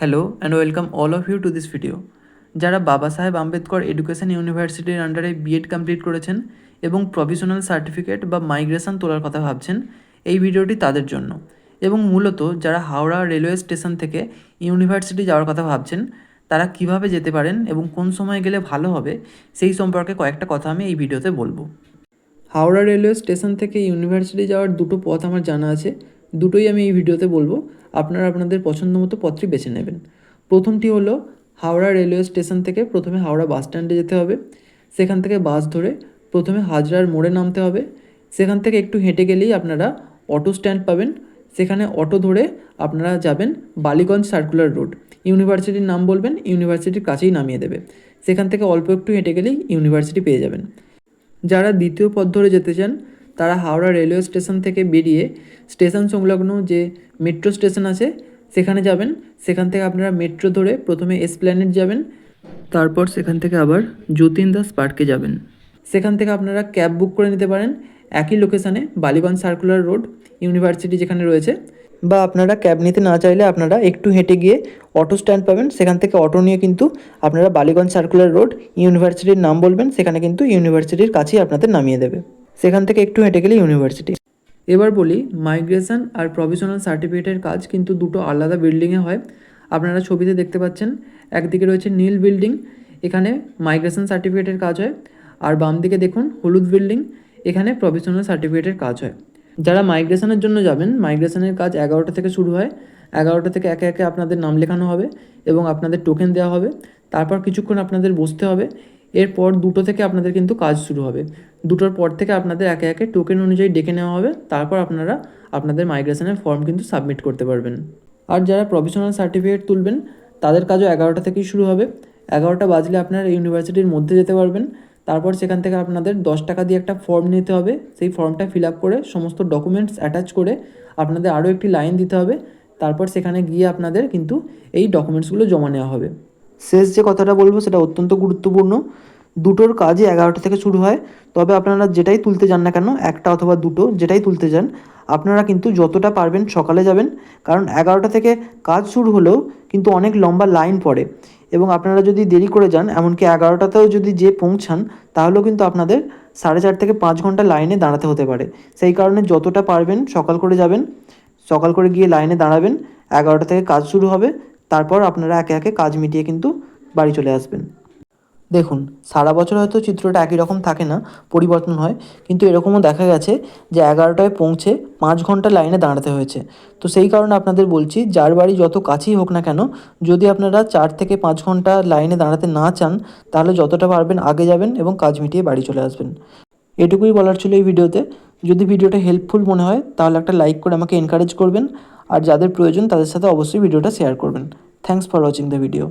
Hello and welcome all of you to this video যারা বাবা সাহেব আম্বেদকর এডুকেশন ইউনিভার্সিটির আন্ডারে বিএড কমপ্লিট করেছেন এবং প্রভিশনাল সার্টিফিকেট বা মাইগ্রেশন তোলার কথা ভাবছেন, এই ভিডিওটি তাদের জন্য। এবং মূলত যারা হাওড়া রেলওয়ে স্টেশন থেকে ইউনিভার্সিটি যাওয়ার কথা ভাবছেন, তারা কীভাবে যেতে পারেন এবং কোন সময় গেলে ভালো হবে, সেই সম্পর্কে কয়েকটা কথা আমি এই ভিডিওতে বলব। হাওড়া রেলওয়ে স্টেশন থেকে ইউনিভার্সিটি যাওয়ার দুটো পথ আমার জানা আছে, দুটোই আমি এই ভিডিওতে বলব। আপনারা আপনাদের পছন্দ মতো পথটি বেছে নেবেন। প্রথমটি হলো হাওড়া রেলওয়ে স্টেশন থেকে প্রথমে হাওড়া বাস স্ট্যান্ডে যেতে হবে। সেখান থেকে বাস ধরে প্রথমে হাজরার মোড়ে নামতে হবে। সেখান থেকে একটু হেঁটে গেলেই আপনারা অটো স্ট্যান্ড পাবেন। সেখানে অটো ধরে আপনারা যাবেন বালিগঞ্জ সার্কুলার রোড। ইউনিভার্সিটির নাম বলবেন, ইউনিভার্সিটির কাছেই নামিয়ে দেবে। সেখান থেকে অল্প একটু হেঁটে গেলেই ইউনিভার্সিটি পেয়ে যাবেন। যারা দ্বিতীয় পথ ধরে যেতে চান তারা হাওড়া রেলওয়ে স্টেশন থেকে বেরিয়ে স্টেশন সংলগ্ন যে মেট্রো স্টেশন আছে, সেখানে যাবেন। সেখান থেকে আপনারা মেট্রো ধরে প্রথমে এসপ্ল্যানেড যাবেন। তারপর সেখান থেকে আবার যতীন দাস পার্কে যাবেন। সেখান থেকে আপনারা ক্যাব বুক করে নিতে পারেন। একই লোকেশানে বালিগঞ্জ সার্কুলার রোড ইউনিভার্সিটি যেখানে রয়েছে। বা আপনারা ক্যাব নিতে না চাইলে আপনারা একটু হেঁটে গিয়ে অটো স্ট্যান্ড পাবেন। সেখান থেকে অটো নিয়ে কিন্তু আপনারা বালিগঞ্জ সার্কুলার রোড ইউনিভার্সিটির নাম বলবেন। সেখানে কিন্তু ইউনিভার্সিটির কাছেই আপনাদের নামিয়ে দেবে। সেখান থেকে একটু হেঁটে গেলে ইউনিভার্সিটি এবার বলি মাইগ্রেশন আর প্রভিশনাল সার্টিফিকেটের কাজ কিন্তু দুটো আলাদা বিল্ডিংয়ে হয়। আপনারা ছবিতে দেখতে পাচ্ছেন, একদিকে রয়েছে নীল বিল্ডিং এখানে মাইগ্রেশন সার্টিফিকেটের কাজ হয়। আর বাম দিকে দেখুন, হলুদ বিল্ডিং এখানে প্রভিশনাল সার্টিফিকেটের কাজ হয়। যারা মাইগ্রেশনের জন্য যাবেন মাইগ্রেশনের কাজ এগারোটা থেকে শুরু হয়। এগারোটা থেকে একে একে আপনাদের নাম লেখানো হবে এবং আপনাদের টোকেন দেওয়া হবে। তারপর কিছুক্ষণ আপনাদের বসতে হবে। এরপর দুটো থেকে আপনাদের কিন্তু কাজ শুরু হবে। দুটোর পর থেকে আপনাদের একে একে টোকেন অনুযায়ী ডেকে নেওয়া হবে। তারপর আপনারা আপনাদের মাইগ্রেশনের ফর্ম কিন্তু সাবমিট করতে পারবেন। আর যারা প্রফেশনাল সার্টিফিকেট তুলবেন, তাদের কাজও এগারোটা থেকেই শুরু হবে। এগারোটা বাজলে আপনারা ইউনিভার্সিটির মধ্যে যেতে পারবেন। তারপর সেখান থেকে আপনাদের দশ টাকা দিয়ে একটা ফর্ম নিতে হবে। সেই ফর্মটা ফিল আপ করে সমস্ত ডকুমেন্টস অ্যাটাচ করে আপনাদের আরও একটি লাইন দিতে হবে। তারপর সেখানে গিয়ে আপনাদের কিন্তু এই ডকুমেন্টসগুলো জমা নেওয়া হবে। শেষ যে কথাটা বলব, সেটা অত্যন্ত গুরুত্বপূর্ণ। দুটোর কাজই এগারোটা থেকে শুরু হয়। তবে আপনারা যেটাই তুলতে যান না কেন, একটা অথবা দুটো, যেটাই তুলতে যান, আপনারা কিন্তু যতটা পারবেন সকালে যাবেন। কারণ এগারোটা থেকে কাজ শুরু হলেও কিন্তু অনেক লম্বা লাইন পড়ে। এবং আপনারা যদি দেরি করে যান, এমনকি এগারোটাতেও যদি যে পৌঁছান, তাহলেও কিন্তু আপনাদের সাড়ে চার থেকে পাঁচ ঘণ্টা লাইনে দাঁড়াতে হতে পারে। সেই কারণে যতটা পারবেন সকাল করে যাবেন। সকাল করে গিয়ে লাইনে দাঁড়াবেন। এগারোটা থেকে কাজ শুরু হবে। তারপর আপনারা একে একে কাজ মিটিয়ে কিন্তু বাড়ি চলে আসবেন। দেখুন, সারা বছর হয়তো চিত্রটা একই রকম থাকে না, পরিবর্তন হয়, কিন্তু এরকমও দেখা গেছে যে এগারোটায় পৌঁছে পাঁচ ঘণ্টা লাইনে দাঁড়াতে হয়েছে। তো সেই কারণে আপনাদের বলছি, যার বাড়ি যত কাছেই হোক না কেন, যদি আপনারা চার থেকে পাঁচ ঘণ্টা লাইনে দাঁড়াতে না চান, তাহলে যতটা পারবেন আগে যাবেন এবং কাজ মিটিয়ে বাড়ি চলে আসবেন। এটুকুই বলার ছিল এই ভিডিওতে। যদি ভিডিওটা হেল্পফুল মনে হয়, তাহলে একটা লাইক করে আমাকে এনকারেজ করবেন। আর যাদের প্রয়োজন, তাদের সাথে অবশ্যই ভিডিওটা শেয়ার করবেন। Thanks for watching the video